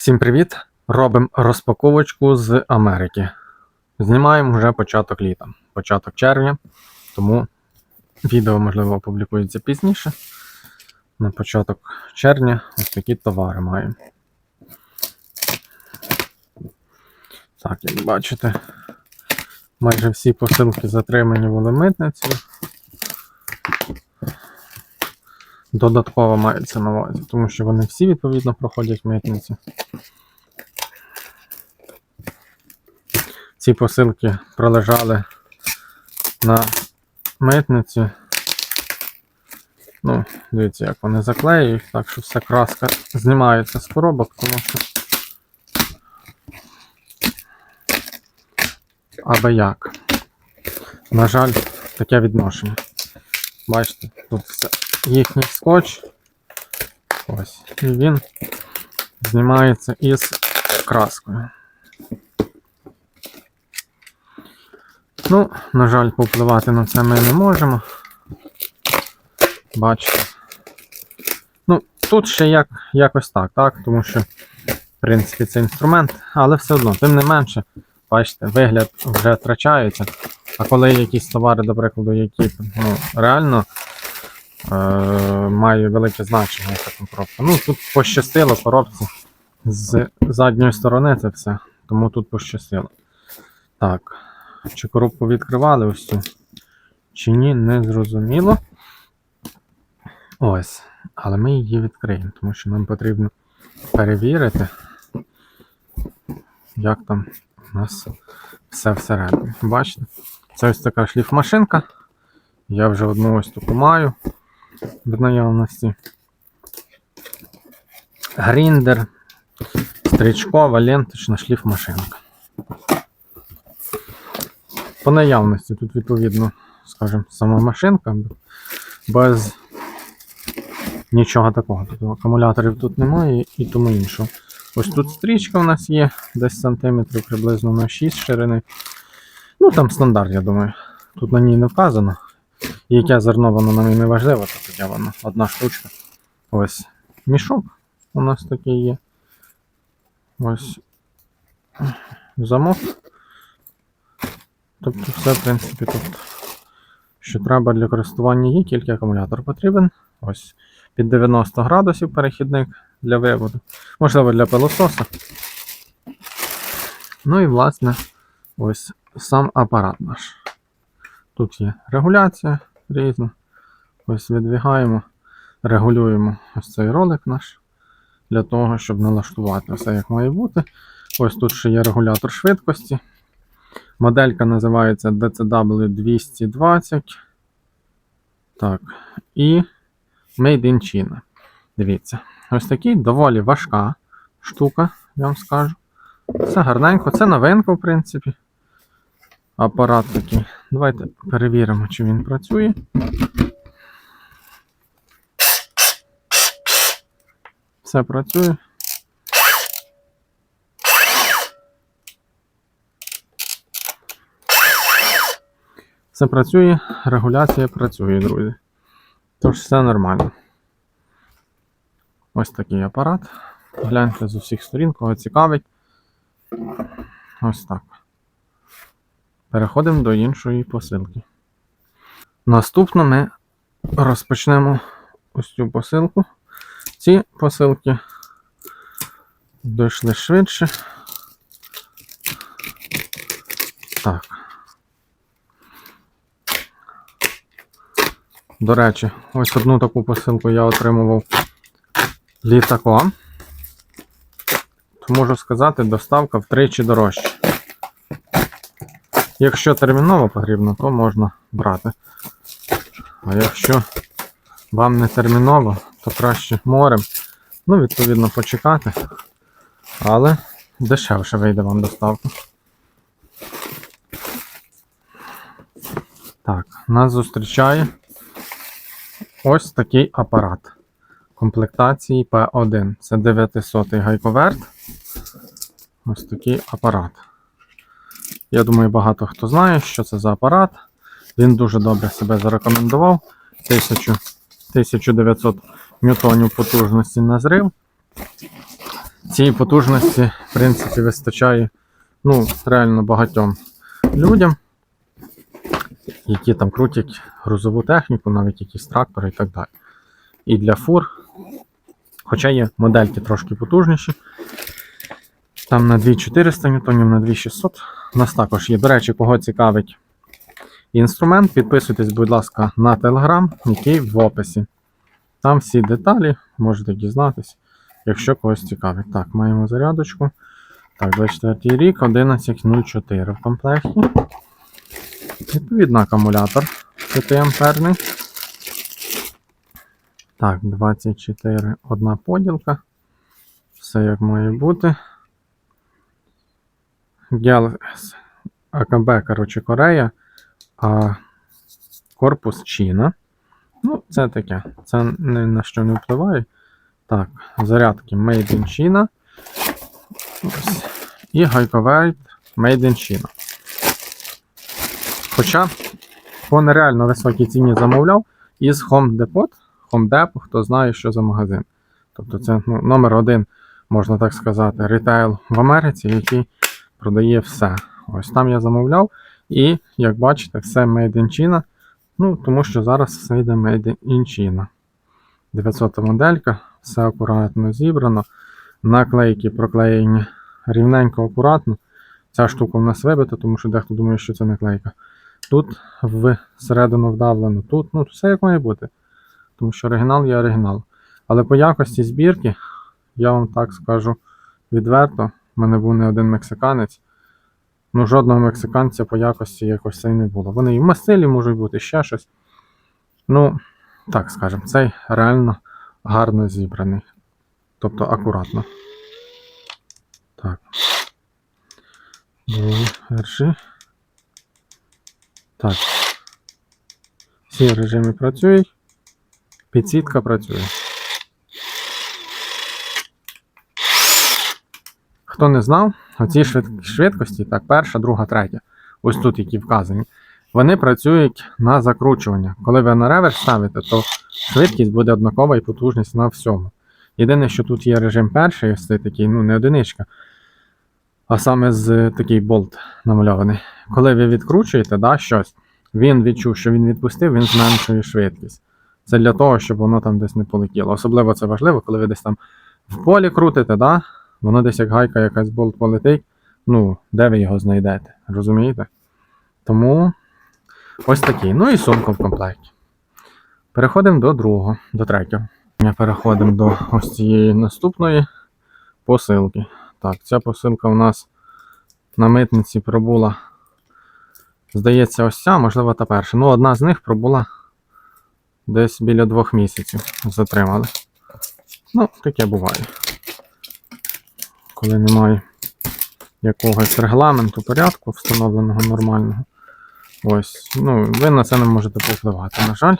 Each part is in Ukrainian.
Всім привіт! Робимо розпаковочку з Америки. Знімаємо вже початок літа, початок червня, тому відео, можливо, опублікується пізніше. На початок червня ось такі товари маємо. Так, як бачите, майже всі посилки затримані були митницею. Додатково мається на увазі, тому що вони всі відповідно проходять митницю. Ці посилки пролежали на митниці. Ну, дивіться, як вони заклеюють, так що вся краска знімається з коробок, тому що. Аби як. На жаль, таке відношення. Бачите, тут все їхній скотч. Ось. І він знімається із краскою. Ну, на жаль, повпливати на це ми не можемо. Бачите. Ну, тут ще як, якось так, так, тому що, в принципі, це інструмент, але все одно, тим не менше, бачите, вигляд вже втрачається. А коли якісь товари, до прикладу, які ну, реально має велике значення там коробка. Ну, тут пощастило коробці з задньої сторони це все, тому тут пощастило. Так, чи коробку відкривали ось цю? Чи ні, не зрозуміло. Ось. Але ми її відкриємо, тому що нам потрібно перевірити, як там у нас все всередині. Бачите? Це ось така шліфмашинка. Я вже одну ось таку маю в наявності. Гріндер, стрічкова, ленточна шліфмашинка. По наявності тут, відповідно, скажімо, сама машинка без нічого такого. Тобто акумуляторів тут немає і тому іншого. Ось тут стрічка у нас є, десь сантиметрів приблизно на 6 ширини. Ну там стандарт, я думаю. Тут на ній не вказано. Яке зерно воно нам і не важливо, то таке воно одна штучка. Ось мішок у нас такий є. Ось замок. Тобто все, в принципі, тут, що треба для користування є, тільки акумулятор потрібен. Ось під 90 градусів перехідник для виводу. Можливо, для пилососа. Ну і власне, ось сам апарат наш. Тут є регуляція різна. Ось відвігаємо, регулюємо ось цей ролик наш для того, щоб налаштувати все як має бути. Ось тут ще є регулятор швидкості. Моделька називається DCW220. Так. І Made in China. Дивіться. Ось такий доволі важка штука, я вам скажу. Все гарненько, це новинка, в принципі. Апарат такий. Давайте перевіримо, чи він працює. Все працює. Все працює, регуляція працює, друзі. Тож все нормально. Ось такий апарат. Гляньте з усіх сторін, кого цікавить. Ось так. Переходимо до іншої посилки. Наступно ми розпочнемо ось цю посилку. Ці посилки дійшли швидше. Так. До речі, ось одну таку посилку я отримував літаком. То можу сказати, доставка втричі дорожча. Якщо терміново потрібно, то можна брати. А якщо вам не терміново, то краще морем. Ну, відповідно, почекати. Але дешевше вийде вам доставка. Так, нас зустрічає ось такий апарат комплектації P1. Це 900 гайковерт. Ось такий апарат. Я думаю, багато хто знає, що це за апарат. Він дуже добре себе зарекомендував. 1000, 1900 ньютонів потужності на зрив. цієї потужності, в принципі, вистачає ну, реально багатьом людям, які там крутять грузову техніку, навіть якісь трактори і так далі. І для фур. Хоча є модельки трошки потужніші. Там на 2400 ньютонів, на 2600. У нас також є. До речі, кого цікавить інструмент, підписуйтесь, будь ласка, на телеграм, який в описі. Там всі деталі можете дізнатись, якщо когось цікавить. Так, маємо зарядочку. Так, 24 рік, 11.04 в комплекті. Відповідно, акумулятор 5 амперний. Так, 24, одна поділка. Все як має бути. Gel АКБ, коротше, Корея, а корпус Чіна. Ну, це таке. Це ні на що не впливає. Так, зарядки Made in China. Ось. І гайковерт Made in China. Хоча по нереально високій ціні замовляв із Home Depot. Home Depot, хто знає, що за магазин. Тобто це ну, номер один, можна так сказати, ретейл в Америці, який продає все. Ось там я замовляв. І, як бачите, все Made in China. Ну, тому що зараз все йде Made in China. 900 моделька, все акуратно зібрано. Наклейки проклеєні рівненько, акуратно. Ця штука в нас вибита, тому що дехто думає, що це наклейка. Тут всередину вдавлено, тут, ну, все як має бути. Тому що оригінал є оригінал. Але по якості збірки, я вам так скажу відверто, в мене був не один мексиканець. Ну, жодного мексиканця по якості якось це не було. Вони і в масилі можуть бути ще щось. Ну, так скажемо, цей реально гарно зібраний. Тобто акуратно. Так. Режим. Так. Всі режими працюють. Підсітка працює. Хто не знав, оці швидкості, так, перша, друга, третя, ось тут які вказані, вони працюють на закручування. Коли ви на реверс ставите, то швидкість буде однакова і потужність на всьому. Єдине, що тут є режим перший, ось цей такий, ну не одиничка, а саме з такий болт намальований. Коли ви відкручуєте да, щось, він відчув, що він відпустив, він зменшує швидкість. Це для того, щоб воно там десь не полетіло. Особливо це важливо, коли ви десь там в полі крутите, да? Воно десь як гайка якась болт полетить. Ну, де ви його знайдете? Розумієте? Тому ось такий. Ну і сумка в комплекті. Переходимо до другого, до третього. Ми переходимо до ось цієї наступної посилки. Так, ця посилка у нас на митниці пробула. Здається, ось ця, можливо, та перша. Ну, одна з них пробула десь біля двох місяців. Затримали. Ну, таке буває. Коли немає якогось регламенту, порядку встановленого нормального. Ось. Ну, ви на це не можете повпливати, на жаль.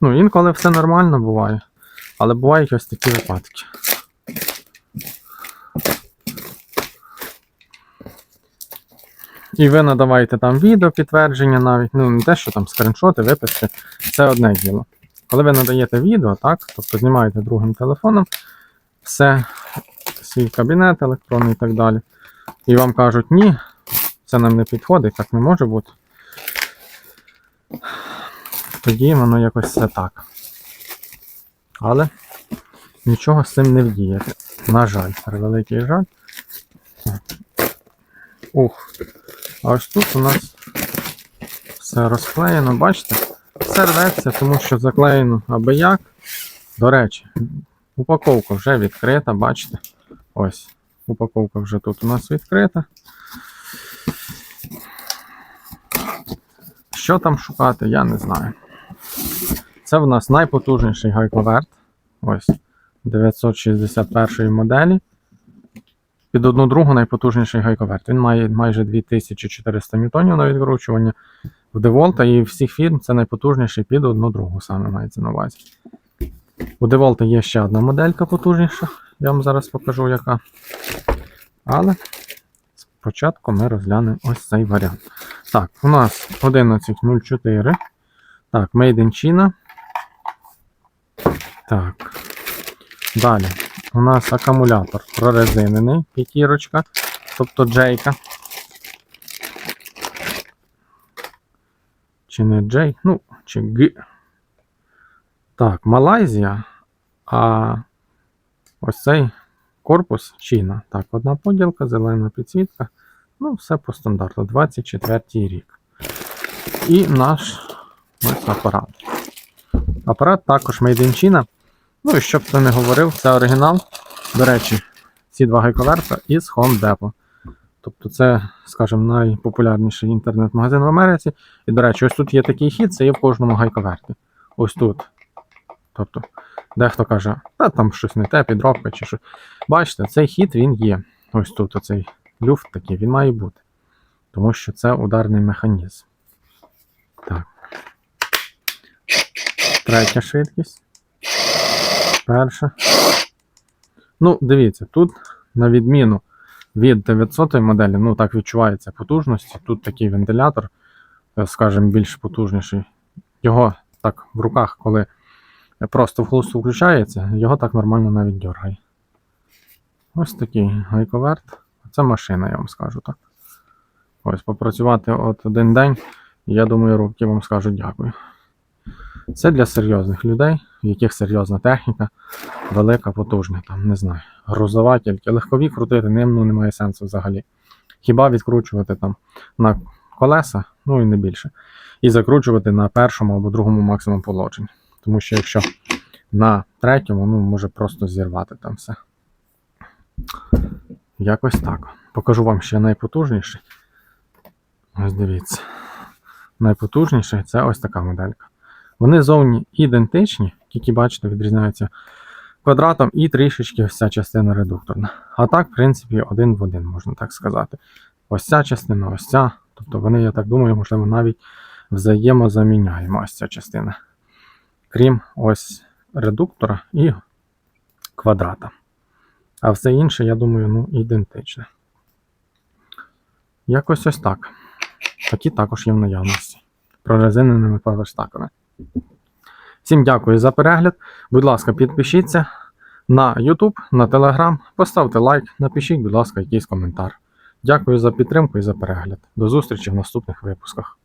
Ну, інколи все нормально буває. Але бувають ось такі випадки. І ви надаваєте там відео підтвердження навіть, ну не те, що там скріншоти, виписки, це одне діло. Коли ви надаєте відео, так, тобто знімаєте другим телефоном, все, свій кабінет електронний і так далі. І вам кажуть, ні, це нам не підходить, так не може бути. Тоді воно якось все так. Але нічого з цим не вдіяти. На жаль, превеликий жаль. Ух. А ось тут у нас все розклеєно, бачите? Все рветься, тому що заклеєно аби як. До речі, упаковка вже відкрита, бачите? Ось. Упаковка вже тут у нас відкрита. Що там шукати, я не знаю. Це в нас найпотужніший гайковерт. Ось 961 моделі. Під одну другу найпотужніший гайковерт. Він має майже 2400 ньютонів на відкручування в Деволта і всіх фірм це найпотужніший під одну другу саме мається на увазі. У Деволта є ще одна моделька потужніша. Я вам зараз покажу яка. Але спочатку ми розглянемо ось цей варіант. Так, у нас 11.04. Так, Made in China. Так. Далі. у нас акумулятор прорезинений, п'ятірочка, тобто джейка. Чи не джей? Ну, чи г. Так, Малайзія. А ось цей корпус Чина. Так, одна поділка, зелена підсвітка. Ну, все по стандарту. 24 рік. І наш ось апарат. Апарат також Made in China. Ну і щоб хто не говорив, це оригінал. До речі, ці два гайковерта із Home Depot. Тобто це, скажімо, найпопулярніший інтернет-магазин в Америці. І, до речі, ось тут є такий хід, це є в кожному гайковерті. Ось тут. Тобто, дехто каже, та там щось не те, підробка чи що. Бачите, цей хід він є. Ось тут оцей люфт такий, він має бути. Тому що це ударний механізм. Так. Третя швидкість. Перша. Ну, дивіться, тут, на відміну від 900 моделі, ну так відчувається потужності. Тут такий вентилятор, е, скажімо, більш потужніший. Його так в руках, коли просто в холосту включається, його так нормально навіть дергає. Ось такий гайковерт. Це машина, я вам скажу так. Ось попрацювати от один день, я думаю, руки вам скажуть дякую. Це для серйозних людей, в яких серйозна техніка, велика, потужна, там, не знаю, грузова тільки. Легкові крутити ним ну, немає сенсу взагалі. Хіба відкручувати там на колеса, ну і не більше. І закручувати на першому або другому максимум положенні. Тому що якщо на третьому, ну, може просто зірвати там все. Якось так. Покажу вам ще найпотужніший. Ось дивіться. Найпотужніший це ось така моделька. Вони зовні ідентичні, тільки бачите, відрізняються квадратом і трішечки ця частина редукторна. А так, в принципі, один в один, можна так сказати. Ось ця частина, ось ця. Тобто вони, я так думаю, можливо, навіть взаємозаміняємо ось ця частина. Крім ось редуктора і квадрата. А все інше, я думаю, ну, ідентичне. Якось ось так. Такі також є в наявності. Прорезиненими поверстаками. Всім дякую за перегляд. Будь ласка, підпишіться на YouTube, на Telegram, поставте лайк, напишіть, будь ласка, якийсь коментар. Дякую за підтримку і за перегляд. До зустрічі в наступних випусках.